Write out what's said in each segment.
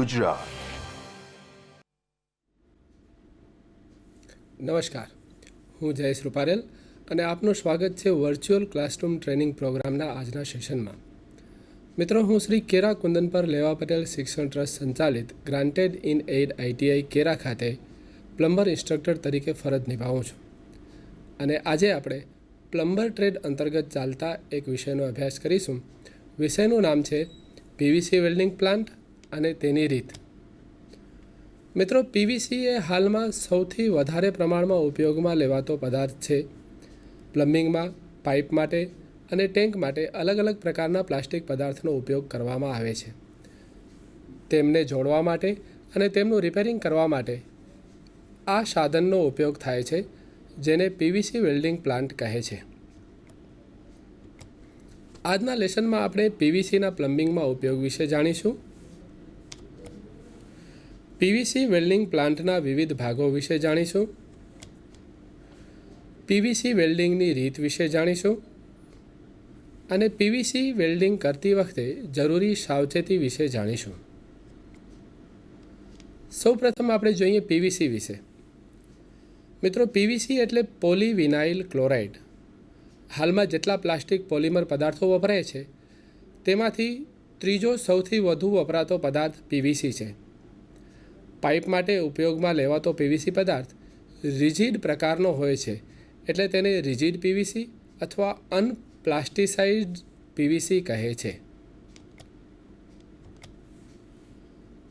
ગુજરાત. નમસ્કાર. હું જયેશ રૂપારેલ અને આપનું સ્વાગત છે વર્ચ્યુઅલ ક્લાસરૂમ ટ્રેનિંગ પ્રોગ્રામના આજના સેશનમાં. મિત્રો, હું શ્રી કેરા કુંદન પર લેવા પટેલ શિક્ષણ ટ્રસ્ટ સંચાલિત granted in aid ITI Kera ખાતે પ્લમ્બર ઇન્સ્ટ્રક્ટર તરીકે ફરજ નિભાવું છું. અને આજે આપણે પ્લમ્બર ટ્રેડ અંતર્ગત ચાલતા એક વિષયનો અભ્યાસ કરીશું. વિષયનું નામ છે પીવીસી વેલ્ડિંગ પ્લાન્ટ અને તેની રીત. મિત્રો, પીવીસી એ હાલમાં સૌથી વધારે પ્રમાણમાં ઉપયોગમાં લેવાતો પદાર્થ છે. પ્લમ્બિંગમાં, પાઇપ માટે અને ટેન્ક માટે અલગ અલગ પ્રકારના પ્લાસ્ટિક પદાર્થનો ઉપયોગ કરવામાં આવે છે. તેમને જોડવા માટે અને તેમનું રિપેરિંગ કરવા માટે આ સાધનનો ઉપયોગ થાય છે, જેને પીવીસી વેલ્ડિંગ પ્લાન્ટ કહે છે. આજના લેસનમાં આપણે પીવીસીના પ્લમ્બિંગમાં ઉપયોગ વિશે જાણીશું. પીવીસી વેલ્ડિંગ પ્લાન્ટના વિવિધ ભાગો વિશે જાણીશું. પીવીસી વેલ્ડિંગની રીત વિશે જાણીશું. અને પીવીસી વેલ્ડિંગ કરતી વખતે જરૂરી સાવચેતી વિશે જાણીશું. સૌપ્રથમ આપણે જોઈએ પીવીસી વિશે. મિત્રો, પીવીસી એટલે પોલીવિનાઇલ ક્લોરાઇડ. હાલમાં જેટલા પ્લાસ્ટિક પોલિમર પદાર્થો વપરાય છે, તેમાંથી ત્રીજો સૌથી વધુ વપરાતો પદાર્થ પીવીસી છે. પાઇપ માટે ઉપયોગમાં લેવાતો પીવીસી પદાર્થ રિજિડ પ્રકારનો હોય છે, એટલે તેને રિજિડ પીવીસી અથવા અનપ્લાસ્ટિસાઇડ પીવીસી કહે છે.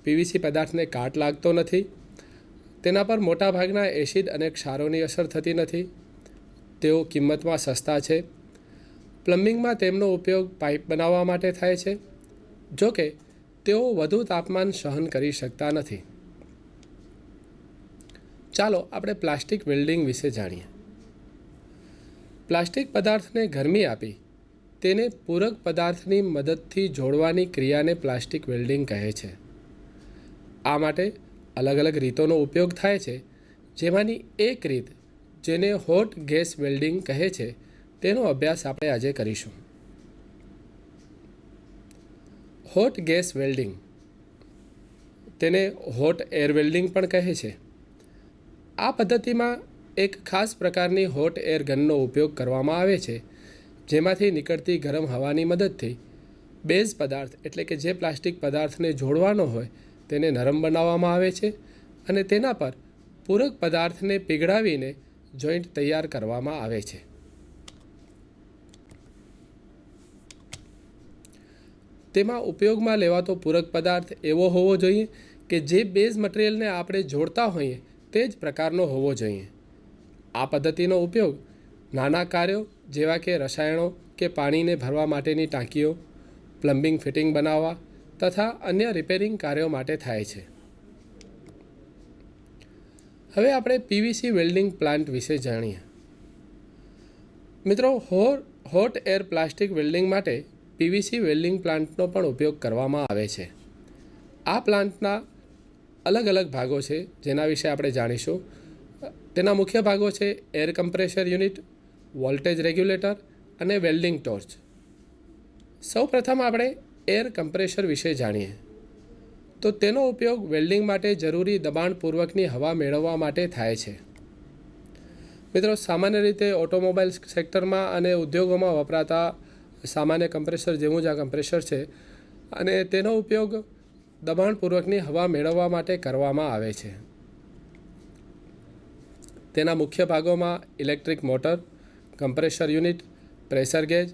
પીવીસી પદાર્થને કાટ લાગતો નથી, તેના પર મોટાભાગના એસિડ અને ક્ષારોની અસર થતી નથી, તેઓ કિંમતમાં સસ્તા છે. પ્લમ્બિંગમાં તેમનો ઉપયોગ પાઇપ બનાવવા માટે થાય છે, જોકે તેઓ વધુ તાપમાન સહન કરી શકતા નથી. ચાલો આપણે પ્લાસ્ટિક વેલ્ડિંગ વિશે જાણીએ. પ્લાસ્ટિક પદાર્થને ગરમી આપી, તેને પૂરક પદાર્થની મદદથી જોડવાની ક્રિયાને પ્લાસ્ટિક વેલ્ડિંગ કહે છે. આ માટે અલગ અલગ રીતોનો ઉપયોગ થાય છે. જેમાંની એક રીત, જેને હોટ ગેસ વેલ્ડિંગ કહે છે, તેનો અભ્યાસ આપણે આજે કરીશું. હોટ ગેસ વેલ્ડિંગ, તેને હોટ એર વેલ્ડિંગ પણ કહે છે. આ પદ્ધતિમાં એક ખાસ પ્રકારની હોટ એર ગનનો ઉપયોગ કરવામાં આવે છે, જેમાંથી નીકળતી ગરમ હવાની મદદથી બેઝ પદાર્થ એટલે કે જે પ્લાસ્ટિક પદાર્થને જોડવાનો હોય તેને નરમ બનાવવામાં આવે છે અને તેના પર પૂરક પદાર્થને પીગળાવીને જોઈન્ટ તૈયાર કરવામાં આવે છે. તેમાં ઉપયોગમાં લેવાતો પૂરક પદાર્થ એવો હોવો જોઈએ કે જે બેઝ મટીરિયલને આપણે જોડતા હોઈએ તે જ પ્રકારનો હોવો જોઈએ. આ પદ્ધતિનો ઉપયોગ નાના કાર્યો જેવા કે રસાયણો કે પાણીને ભરવા માટેની ટાંકીઓ, પ્લમ્બિંગ ફિટિંગ બનાવવા તથા અન્ય રિપેરિંગ કાર્યો માટે થાય છે. હવે આપણે પીવીસી વેલ્ડિંગ પ્લાન્ટ વિશે જાણીએ. મિત્રો, હોર, હોટ એર પ્લાસ્ટિક વેલ્ડિંગ માટે પીવીસી વેલ્ડિંગ પ્લાન્ટનો પણ ઉપયોગ કરવામાં આવે છે. આ પ્લાન્ટના અલગ અલગ ભાગો છે જેના વિશે આપણે જાણીશું. તેના મુખ્ય ભાગો છે air compressor unit voltage regulator અને વેલ્ડિંગ ટોર્ચ સૌપ્રથમ આપણે એર કમ્પ્રેશર વિશે જાણીએ. તો તેનો ઉપયોગ વેલ્ડિંગ માટે જરૂરી દબાણપૂર્વકની હવા મેળવવા માટે થાય છે. મિત્રો, સામાન્ય રીતે ઓટોમોબાઈલ સેક્ટરમાં અને ઉદ્યોગોમાં વપરાતા સામાન્ય કમ્પ્રેસર જેવું જ આ કમ્પ્રેસર છે અને તેનો ઉપયોગ દબાણપૂર્વકની હવા મેળવવા માટે કરવામાં આવે છે. તેના મુખ્ય ભાગોમાં electric motor compressor unit pressure gauge,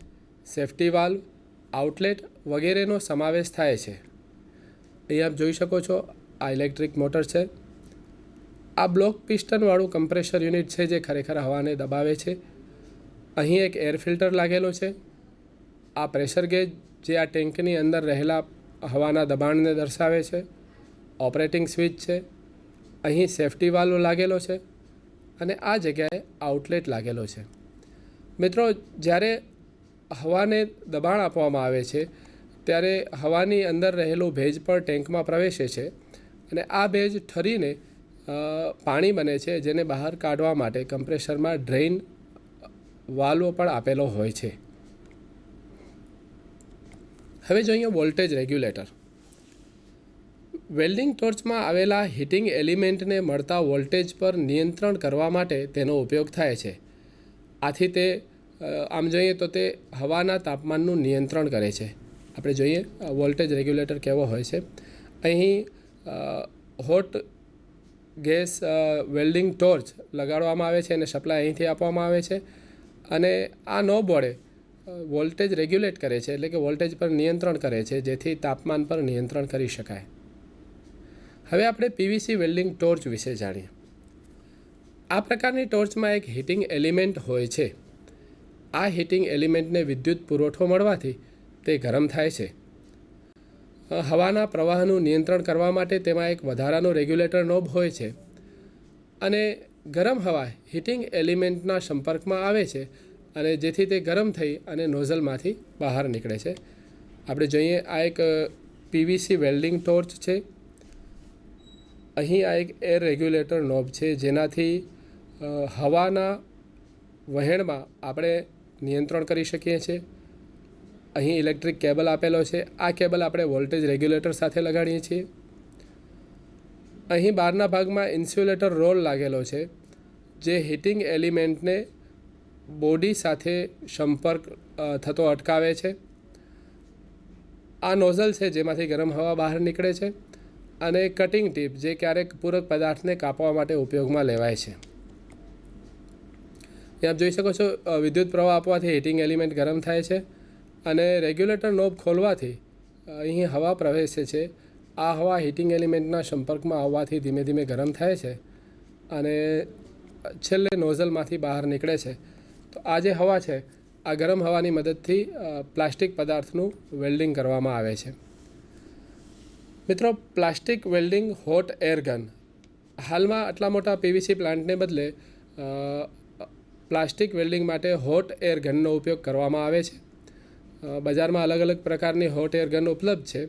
safety valve, outlet વગેરેનો સમાવેશ થાય છે. અહીં આપ જોઈ શકો છો આ ઇલેક્ટ્રિક મોટર છે. આ બ્લોક પિસ્ટનવાળું કમ્પ્રેશર યુનિટ છે જે ખરેખર હવાને દબાવે છે. અહીં એક એર ફિલ્ટર લાગેલો છે. આ પ્રેશર ગેજ જે આ ટેન્કની અંદર રહેલા હવાના દબાણને દર્શાવે છે, ઓપરેટિંગ સ્વિચ છે, અહીં સેફ્ટી વાલ્વ લાગેલો છે અને આ જગ્યાએ આઉટલેટ લાગેલો છે. મિત્રો, જ્યારે હવાને દબાણ આપવામાં આવે છે, ત્યારે હવાની અંદર રહેલું ભેજ પણ ટેન્કમાં પ્રવેશે છે અને આ ભેજ ઠરીને પાણી બને છે જેને બહાર કાઢવા માટે કમ્પ્રેશરમાં ડ્રેઇન વાલ્વ પણ આપેલો હોય છે. હવે જોઈએ વોલ્ટેજ રેગ્યુલેટર વેલ્ડિંગ ટોર્ચમાં આવેલા હીટિંગ એલિમેન્ટને મળતા વોલ્ટેજ પર નિયંત્રણ કરવા માટે તેનો ઉપયોગ થાય છે. આથી તે આમ જોઈએ તો તે હવાના તાપમાનનું નિયંત્રણ કરે છે. આપણે જોઈએ વોલ્ટેજ રેગ્યુલેટર કેવો હોય છે. અહીં હોટ ગેસ વેલ્ડિંગ ટોર્ચ લગાડવામાં આવે છે અને સપ્લાય અહીંથી આપવામાં આવે છે. અને આ વડે અ, વોલ્ટેજ રેગ્યુલેટ કરે છે એટલે કે વોલ્ટેજ પર નિયંત્રણ કરે છે, જેથી તાપમાન પર નિયંત્રણ કરી શકાય. હવે આપણે પીવીસી વેલ્ડિંગ ટોર્ચ વિશે જાણીએ. આ પ્રકારની ટોર્ચમાં એક હીટિંગ એલિમેન્ટ હોય છે. આ હીટિંગ એલિમેન્ટને વિદ્યુત પુરવઠો મળવાથી તે ગરમ થાય છે. હવાના પ્રવાહનું નિયંત્રણ કરવા માટે તેમાં એક વધારાનો રેગ્યુલેટર નોબ હોય છે. અને ગરમ હવા હીટિંગ એલિમેન્ટના સંપર્કમાં આવે છે અને જેથી તે ગરમ થઈ અને નોઝલમાંથી બહાર નીકળે છે. આપણે જોઈએ આ એક પીવીસી વેલ્ડિંગ ટોર્ચ છે. અહીં આ એક એર રેગ્યુલેટર નોબ છે, જેનાથી હવાના વહેણમાં આપણે નિયંત્રણ કરી શકીએ છીએ. અહીં ઇલેક્ટ્રિક કેબલ આપેલો છે. આ કેબલ આપણે વોલ્ટેજ રેગ્યુલેટર સાથે લગાડીએ છીએ. અહીં બહારના ભાગમાં ઇન્સ્યુલેટર રોલ લાગેલો છે, જે હીટિંગ એલિમેન્ટને બોડી સાથે સંપર્ક થતો અટકાવે છે. આ નોઝલ છે જેમાંથી ગરમ હવા બહાર નીકળે છે અને કટિંગ ટીપ જે ક્યારેક પૂરક પદાર્થને કાપવા માટે ઉપયોગમાં લેવાય છે. આપ જોઈ શકો છો વિદ્યુત પ્રવાહ આપવાથી હીટિંગ એલિમેન્ટ ગરમ થાય છે અને રેગ્યુલેટર નોબ ખોલવાથી અહીં હવા પ્રવેશે છે. આ હવા હીટિંગ એલિમેન્ટના સંપર્કમાં આવવાથી ધીમે ધીમે ગરમ થાય છે અને છેલ્લે નોઝલમાંથી બહાર નીકળે છે. તો આ જે હવા છે. આ ગરમ હવાની મદદથી પ્લાસ્ટિક પદાર્થનું વેલ્ડિંગ કરવામાં આવે છે. મિત્રો, plastic welding hot air gun. હાલમાં આટલા મોટા પીવીસી પ્લાન્ટને બદલે પ્લાસ્ટિક વેલ્ડિંગ માટે હોટ એર ગનનો ઉપયોગ કરવામાં આવે છે. બજારમાં અલગ અલગ પ્રકારની હોટ એર ગન ઉપલબ્ધ છે.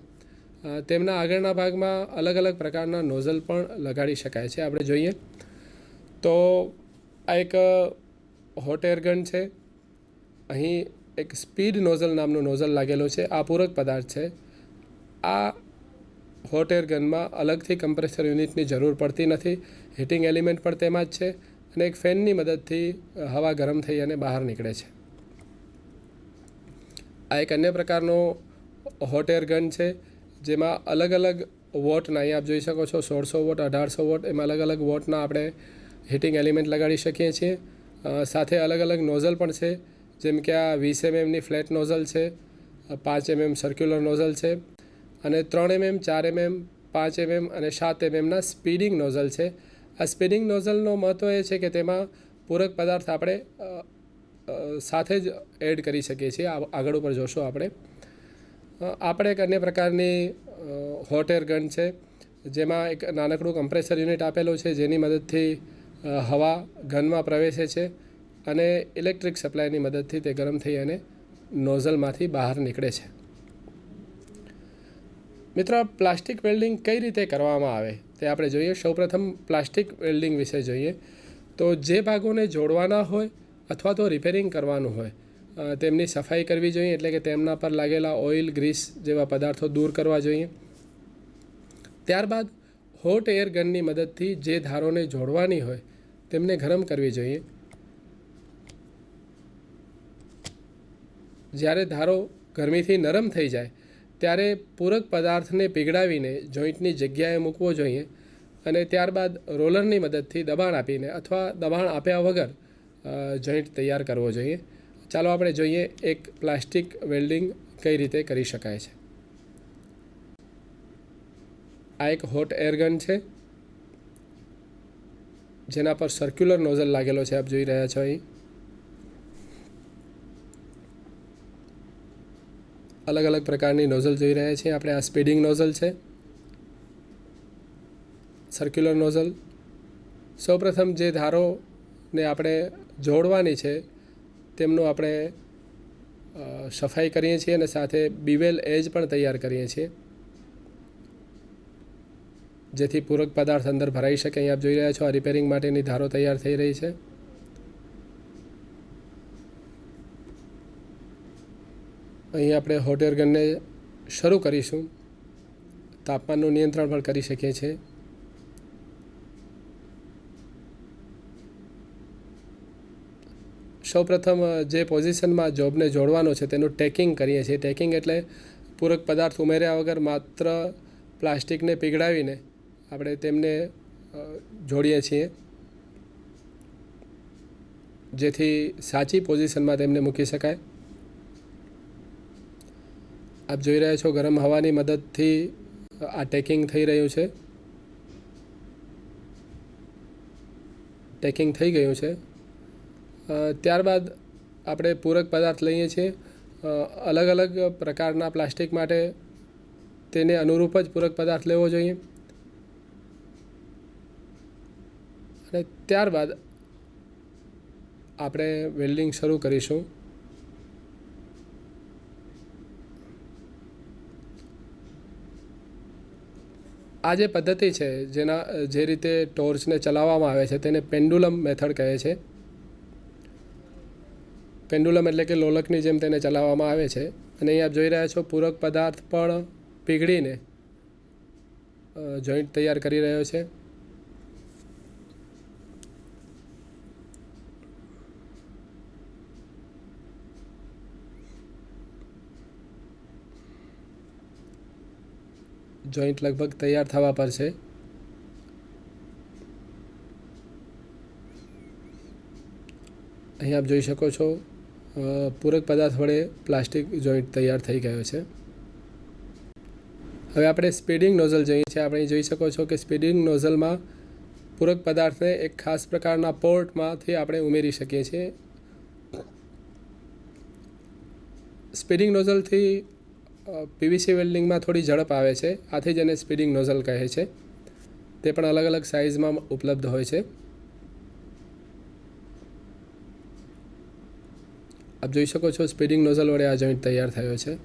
તેમના આગળના ભાગમાં અલગ અલગ પ્રકારના નોઝલ પણ લગાડી શકાય છે. આપણે જોઈએ તો આ એક હોટ એરગન છે. અહીં એક સ્પીડ નોઝલ નામનો નોઝલ લાગેલો છે. આ પૂરક પદાર્થ છે. આ હોટ એરગનમાં અલગથી કમ્પ્રેસર યુનિટની જરૂર પડતી નથી. હીટિંગ એલિમેન્ટ પણ તેમાં જ છે અને એક ફેનની મદદથી હવા ગરમ થઈ અને બહાર નીકળે છે. આ એક અન્ય પ્રકારનો હોટ એર છે, જેમાં અલગ અલગ વોટના અહીં આપ જોઈ શકો છો, સોળસો વોટ અઢારસો વોટ એમાં અલગ અલગ વોટના આપણે હીટિંગ એલિમેન્ટ લગાડી શકીએ છીએ. સાથે અલગ અલગ નોઝલ પણ છે. જેમ કે આ વીસ એમએમની ફ્લેટ નોઝલ છે, પાંચ એમએમ સર્ક્યુલર નોઝલ છે અને ત્રણ એમએમ, ચાર એમએમ, પાંચ એમએમ અને સાત એમએમના સ્પીડિંગ નોઝલ છે. આ સ્પીડિંગ નોઝલનો મહત્ત્વ એ છે કે તેમાં પૂરક પદાર્થ આપણે સાથે જ એડ કરી શકીએ છીએ. આગળ ઉપર જોશો આપણે. આપણે એક અન્ય પ્રકારની હોટ એર ગન છે, જેમાં એક નાનકડું કમ્પ્રેસર યુનિટ આપેલું છે, જેની મદદથી હવા ગનમાં પ્રવેશે છે અને ઇલેક્ટ્રિક સપ્લાયની મદદથી તે ગરમ થઈ અને નોઝલમાંથી બહાર નીકળે છે. મિત્રો પ્લાસ્ટિક વેલ્ડિંગ કઈ રીતે કરવામાં આવે તે આપણે જોઈએ. સૌપ્રથમ પ્લાસ્ટિક વેલ્ડિંગ વિશે જોઈએ તો જે ભાગોને જોડવાના હોય અથવા તો રિપેરિંગ કરવાનું હોય તેમની સફાઈ કરવી જોઈએ એટલે કે તેમના પર લાગેલા ઓઇલ ગ્રીસ જેવા પદાર્થો દૂર કરવા જોઈએ. ત્યારબાદ હોટ એર ગનની મદદથી જે ધારોને જોડવાની હોય તેમને ગરમ કરવી જોઈએ. જ્યારે ધારો ગરમીથી નરમ થઈ જાય, ત્યારે પૂરક પદાર્થને પીગળાવીને જોઈન્ટની જગ્યાએ મૂકવો જોઈએ અને ત્યારબાદ રોલરની મદદથી દબાણ આપીને અથવા દબાણ આપ્યા વગર જોઈન્ટ તૈયાર કરવો જોઈએ. ચાલો આપણે જોઈએ એક પ્લાસ્ટિક વેલ્ડિંગ કઈ રીતે કરી શકાય છે. આ એક હોટ એરગન છે. જેના પર સર્ક્યુલર નોઝલ લાગેલો છે, આપ જોઈ રહ્યા છો અહીં. અલગ અલગ પ્રકારની નોઝલ જોઈ રહ્યા છીએ. આપણે આ સ્પીડિંગ નોઝલ છે. સર્ક્યુલર નોઝલ સૌપ્રથમ જે ધારોને આપણે જોડવાની છે, તેમનું આપણે સફાઈ કરીએ છીએ અને સાથે બીવેલ એજ પણ તૈયાર કરીએ છીએ. જેથી પૂરક પદાર્થ અંદર ભરાઈ શકે. અહીં આપ જોઈ રહ્યા છો, આ રિપેરિંગ માટેની ધારો તૈયાર થઈ રહી છે. અહીં આપણે હોટ એર શરૂ કરીશું. તાપમાનનું નિયંત્રણ પણ કરી શકીએ છીએ. સૌપ્રથમ જે પોઝિશનમાં જોબને જોડવાનો છે, તેનું ટેકિંગ કરીએ છીએ. ટેકિંગ એટલે પૂરક પદાર્થ ઉમેર્યા વગર માત્ર પ્લાસ્ટિકને પીગળાવીને આપણે તેમને જોડીએ છીએ. જેથી સાચી પોઝિશનમાં તેમને મૂકી શકાય. આપ જોઈ રહ્યા છો ગરમ હવાની મદદથી આ ટેકિંગ થઈ રહ્યું છે. ટેકિંગ થઈ ગયું છે. ત્યારબાદ આપણે પૂરક પદાર્થ લઈએ છીએ. અલગ અલગ પ્રકારના પ્લાસ્ટિક માટે તેને અનુરૂપ જ પૂરક પદાર્થ લેવો જોઈએ. અને ત્યારબાદ આપણે વેલ્ડિંગ શરૂ કરીશું. આ જે પદ્ધતિ છે, જેના, જે રીતે ટોર્ચને ચલાવવામાં આવે છે, તેને પેન્ડુલમ મેથડ કહે છે. પેન્ડુલમ એટલે કે લોલકની જેમ તેને ચલાવવામાં આવે છે. અને અહીં આપ જોઈ રહ્યા છો, પૂરક પદાર્થ પણ પીગળીને જોઈન્ટ તૈયાર કરી રહ્યો છે. જોઈન્ટ લગભગ તૈયાર થવા પર છે. અહીં આપ જોઈ શકો છો પૂરક પદાર્થ વડે પ્લાસ્ટિક જોઈન્ટ તૈયાર થઈ ગયો છે. હવે આપણે સ્પીડિંગ નોઝલ જોઈએ છીએ. આપણે જોઈ શકો છો કે સ્પીડિંગ નોઝલમાં પૂરક પદાર્થને એક ખાસ પ્રકારના પોર્ટમાંથી આપણે ઉમેરી શકીએ છીએ. સ્પીડિંગ નોઝલથી પીવીસી વેલ્ડિંગમાં થોડી ઝડપ આવે છે. આથી જ એને સ્પીડિંગ નોઝલ કહે છે. તે પણ અલગ અલગ સાઇઝમાં ઉપલબ્ધ હોય છે. આપ જોઈ શકો છો સ્પીડિંગ નોઝલ વડે આ જોઈન્ટ તૈયાર થયો છે.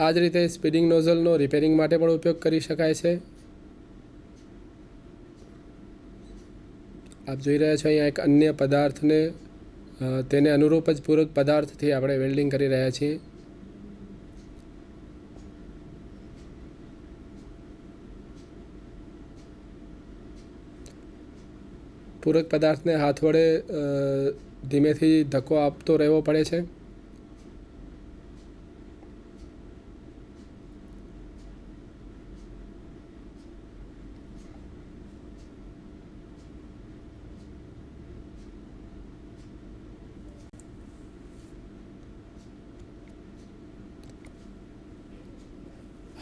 આ જ રીતે સ્પીડિંગ નોઝલનો રિપેરિંગ માટે પણ ઉપયોગ કરી શકાય છે. આપ જોઈ રહ્યા છો અહીંયા એક અન્ય પદાર્થને તેને અનુરૂપ જ પૂરક પદાર્થથી આપણે વેલ્ડિંગ કરી રહ્યા છીએ. પૂરક પદાર્થને હાથ વડે ધીમેથી ધક્કો આપતો રહેવો પડે છે.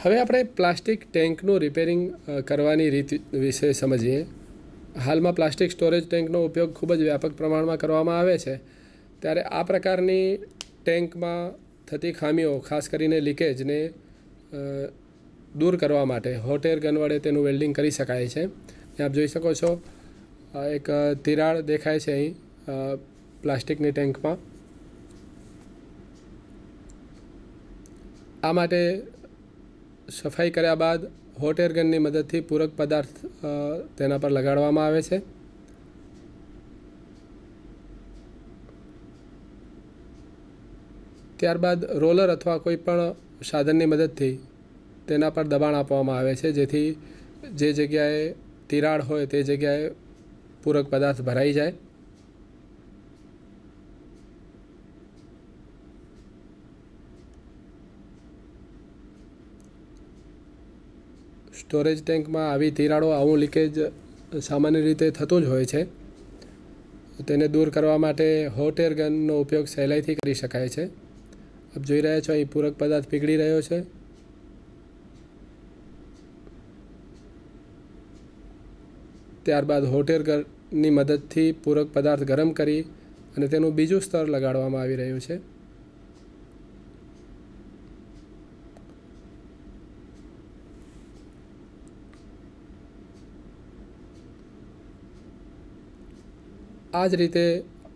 હવે આપણે પ્લાસ્ટિક ટેન્કનું રિપેરિંગ કરવાની રીત વિશે સમજીએ. હાલમાં પ્લાસ્ટિક સ્ટોરેજ ટેન્કનો ઉપયોગ ખૂબ જ વ્યાપક પ્રમાણમાં કરવામાં આવે છે. ત્યારે આ પ્રકારની ટેન્કમાં થતી ખામીઓ, ખાસ કરીને લીકેજને દૂર કરવા માટે હોટ એર ગન વડે તેનું વેલ્ડિંગ કરી શકાય છે. આપ જોઈ શકો છો એક તિરાડ દેખાય છે અહીં પ્લાસ્ટિકની ટેન્કમાં. આ માટે સફાઈ કર્યા બાદ હોટ એર મદદથી પૂરક પદાર્થ તેના પર લગાડવામાં આવે છે. ત્યારબાદ રોલર અથવા કોઈ પણ સાધનની મદદથી તેના પર દબાણ આપવામાં આવે છે, જેથી જે જગ્યાએ તિરાડ હોય તે જગ્યાએ પૂરક પદાર્થ ભરાઈ જાય. સ્ટોરેજ ટેન્કમાં આવી તિરાડો, આવું લીકેજ સામાન્ય રીતે થતું જ હોય છે. તેને દૂર કરવા માટે હોટ એર ગનનો ઉપયોગ સહેલાઈથી કરી શકાય છે. આપ જોઈ રહ્યા છો, અહીં પૂરક પદાર્થ પીગળી રહ્યો છે. ત્યારબાદ હોટ એર ગનની મદદથી પૂરક પદાર્થ ગરમ કરી અને તેનું બીજું સ્તર લગાડવામાં આવી રહ્યું છે. આ જ રીતે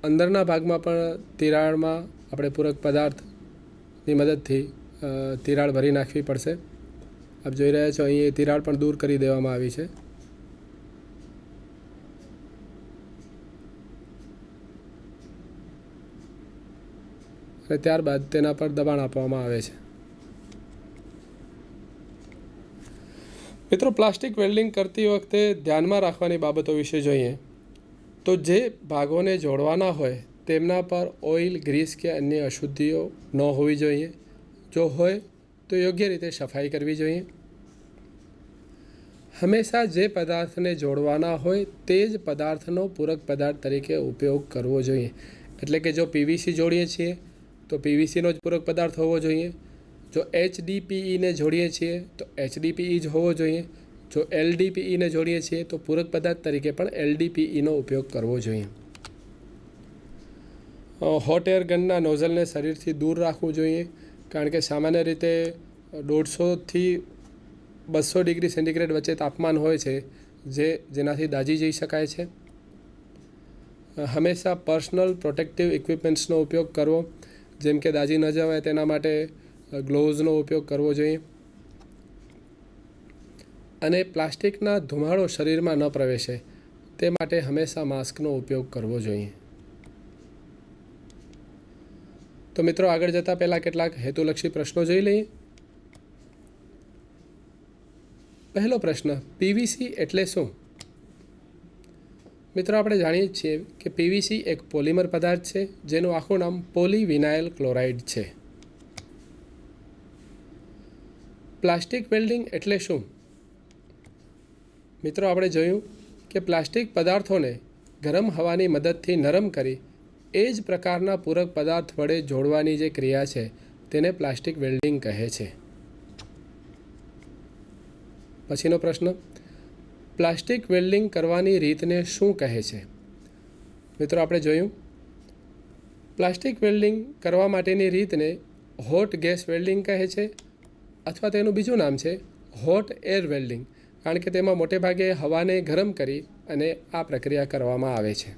અંદરના ભાગમાં પણ તિરાડમાં આપણે પૂરક પદાર્થની મદદથી તિરાડ ભરી નાખવી પડશે. આપ જોઈ રહ્યા છો, અહીં એ તિરાડ પણ દૂર કરી દેવામાં આવી છે. અને ત્યારબાદ તેના પર દબાણ આપવામાં આવે છે. મિત્રો, પ્લાસ્ટિક વેલ્ડિંગ કરતી વખતે ધ્યાનમાં રાખવાની બાબતો વિશે જોઈએ. તો જે ભાગોને જોડવાના હોય તેમના પર ઓઇલ, ગ્રીસ કે અન્ય અશુદ્ધિઓ ન હોવી જોઈએ. જો હોય તો યોગ્ય રીતે સફાઈ કરવી જોઈએ. હંમેશા જે પદાર્થને જોડવાના હોય તે જ પદાર્થનો પૂરક પદાર્થ તરીકે ઉપયોગ કરવો જોઈએ. એટલે કે જો પીવીસી જોડીએ છીએ, તો પીવીસીનો જ પૂરક પદાર્થ હોવો જોઈએ. જો એચડીપીઈને જોડીએ છીએ, તો એચડીપીઈ જ હોવો જોઈએ. જો એલડીપીઈને જોડીએ છીએ, તો પૂરક પદાર્થ તરીકે પણ એલડીપીઈનો ઉપયોગ કરવો જોઈએ. હોટ એર ગનના નોઝલને શરીરથી દૂર રાખવું જોઈએ, કારણ કે સામાન્ય રીતે દોઢસોથી બસો ડિગ્રી સેન્ટીગ્રેડ વચ્ચે તાપમાન હોય છે, જે જેનાથી દાજી જઈ શકાય છે. હંમેશા પર્સનલ પ્રોટેક્ટિવ ઇક્વિપમેન્ટ્સનો ઉપયોગ કરવો, જેમ કે દાજી ન જવાય તેના માટે ગ્લોવ્સનો ઉપયોગ કરવો જોઈએ. અને પ્લાસ્ટિકના ધુમાડો શરીરમાં ન પ્રવેશે, તે માટે હંમેશા માસ્કનો ઉપયોગ કરવો જોઈએ. તો મિત્રો, આગળ જતાં પહેલાં કેટલાક હેતુલક્ષી પ્રશ્નો જોઈ લઈએ. પહેલો પ્રશ્ન પીવીસી એટલે શું? મિત્રો, આપણે જાણીએ છીએ કે પીવીસી એક પોલિમર પદાર્થ છે, જેનું આખું નામ પોલીવિનાઇલ ક્લોરાઇડ છે. પ્લાસ્ટિક વેલ્ડિંગ એટલે શું? મિત્રો, આપણે જોયું કે પ્લાસ્ટિક પદાર્થોને ગરમ હવાની મદદથી નરમ કરી એ જ પ્રકારના પૂરક પદાર્થ વડે જોડવાની જે ક્રિયા છે, તેને પ્લાસ્ટિક વેલ્ડિંગ કહે છે. પછીનો પ્રશ્ન, પ્લાસ્ટિક વેલ્ડિંગ કરવાની રીતને શું કહે છે? મિત્રો, આપણે જોયું, પ્લાસ્ટિક વેલ્ડિંગ કરવા માટેની રીતને હોટ ગેસ વેલ્ડિંગ કહે છે, અથવા તેનું બીજું નામ છે, હોટ એર વેલ્ડિંગ. કારણ કે તેમાં મોટે ભાગે હવાને ગરમ કરી અને આ પ્રક્રિયા કરવામાં આવે છે.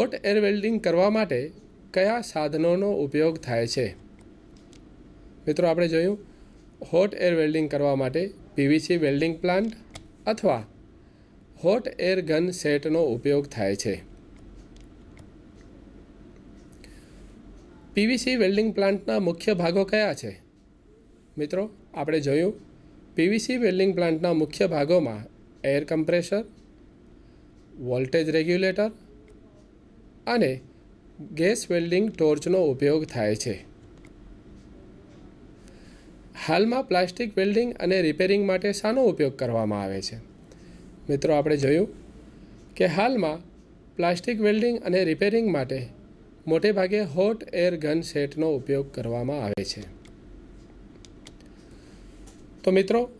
હોટ એર વેલ્ડિંગ કરવા માટે કયા સાધનોનો ઉપયોગ થાય છે? મિત્રો, આપણે જોયું હોટ એર વેલ્ડિંગ કરવા માટે પીવીસી વેલ્ડિંગ પ્લાન્ટ અથવા હોટ એર ગન સેટનો ઉપયોગ થાય છે. પીવીસી વેલ્ડિંગ પ્લાન્ટના મુખ્ય ભાગો કયા છે? મિત્રો, આપણે જોયું પીવીસી વેલ્ડિંગ પ્લાન્ટના મુખ્ય ભાગોમાં એર કમ્પ્રેશર વોલ્ટેજ રેગ્યુલેટર અને ગેસ વેલ્ડિંગ ટોર્ચનો ઉપયોગ થાય છે. હાલમાં પ્લાસ્ટિક વેલ્ડિંગ અને રિપેરિંગ માટે શાનો ઉપયોગ કરવામાં આવે છે? મિત્રો, આપણે જોયું કે હાલમાં પ્લાસ્ટિક વેલ્ડિંગ અને રિપેરિંગ માટે મોટેભાગે હોટ એર ગન સેટનો ઉપયોગ કરવામાં આવે છે. તો મિત્રો,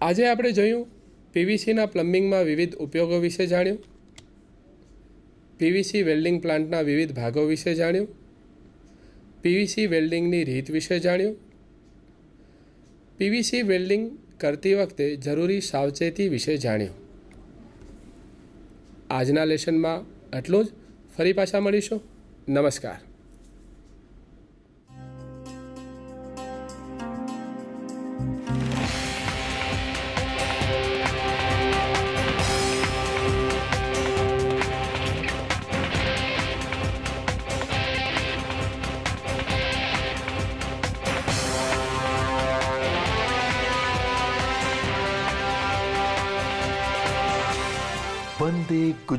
આજે આપણે જોયું પીવીસીના પ્લમ્બિંગમાં વિવિધ ઉપયોગો વિશે જાણ્યું, પીવીસી વેલ્ડિંગ પ્લાન્ટના વિવિધ ભાગો વિશે જાણ્યું, પીવીસી વેલ્ડિંગની રીત વિશે જાણ્યું, પીવીસી વેલ્ડિંગ કરતી વખતે જરૂરી સાવચેતી વિશે જાણ્યું. આજના લેશનમાં આટલું જ. ફરી પાછા મળીશું. નમસ્કાર. વંદે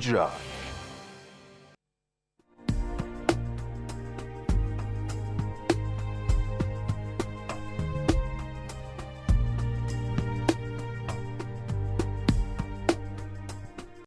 ગુજરાત